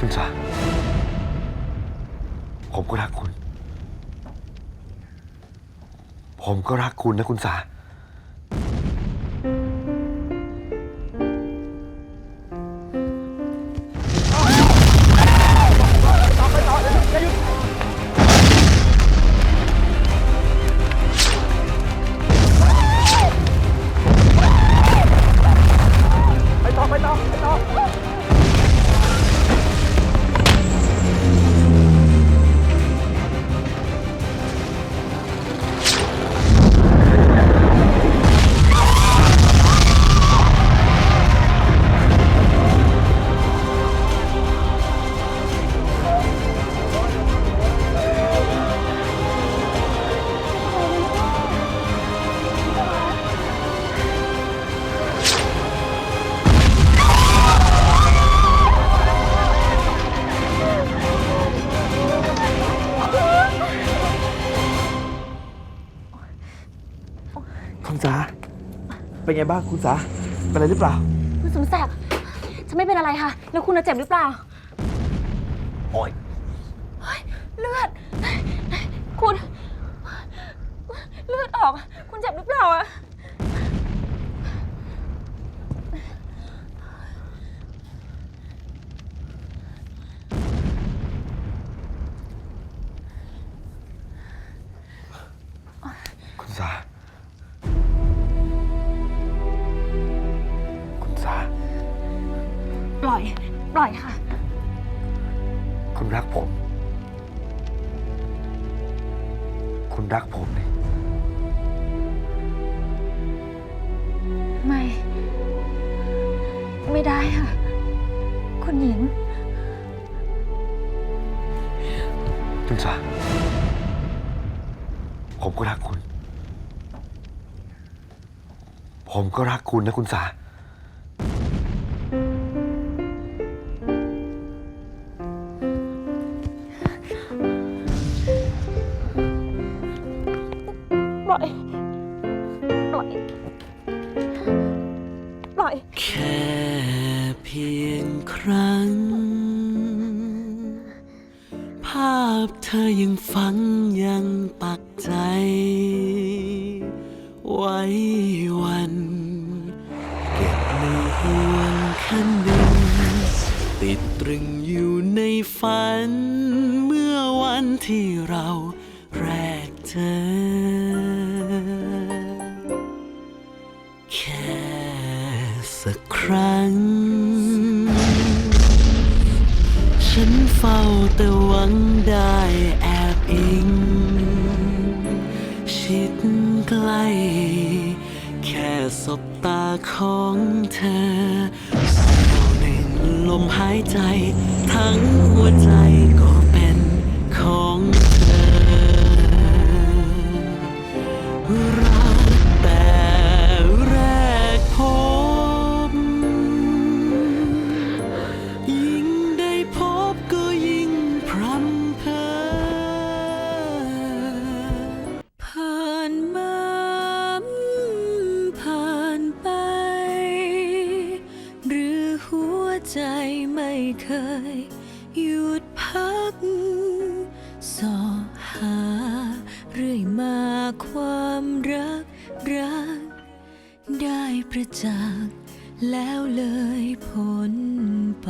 คุณสาผมก็รักคุณ ผมก็รักคุณนะคุณสา คุณสาเป็นไงบ้างคุณสาเป็นอะไรหรือเปล่า คุณสมศักดิ์ฉันไม่เป็นอะไรค่ะ แล้วคุณจะเจ็บหรือเปล่า โอ๊ยเลือด คุณ เลือดออก คุณเจ็บหรือเปล่าอะ อย ปล่อยค่ะ คุณรักผม คุณรักผมนี่ไม่ ไม่ได้ค่ะ คุณหญิงคุณสาผมก็รักคุณ ผมก็รักคุณนะคุณสา อย แค่เพียงครั้ง ภาพเธอยังฝังยังปักใจ ไว้วัน เก็บในห่วงคันหนึ่งติดตรึงอยู่ในฝัน เมื่อวันที่เราแรกเจอ สักครั้ง ฉันเฝ้าแต่หวังได้แอบอิง ชิดใกล้แค่สบตาของเธอสักหนึ่งลมหายใจ ทั้งหัวใจ เคยหยุดพักสอหาเรื่อยมาความรักรัก ได้ประจักษ์แล้วเลยพ้นไป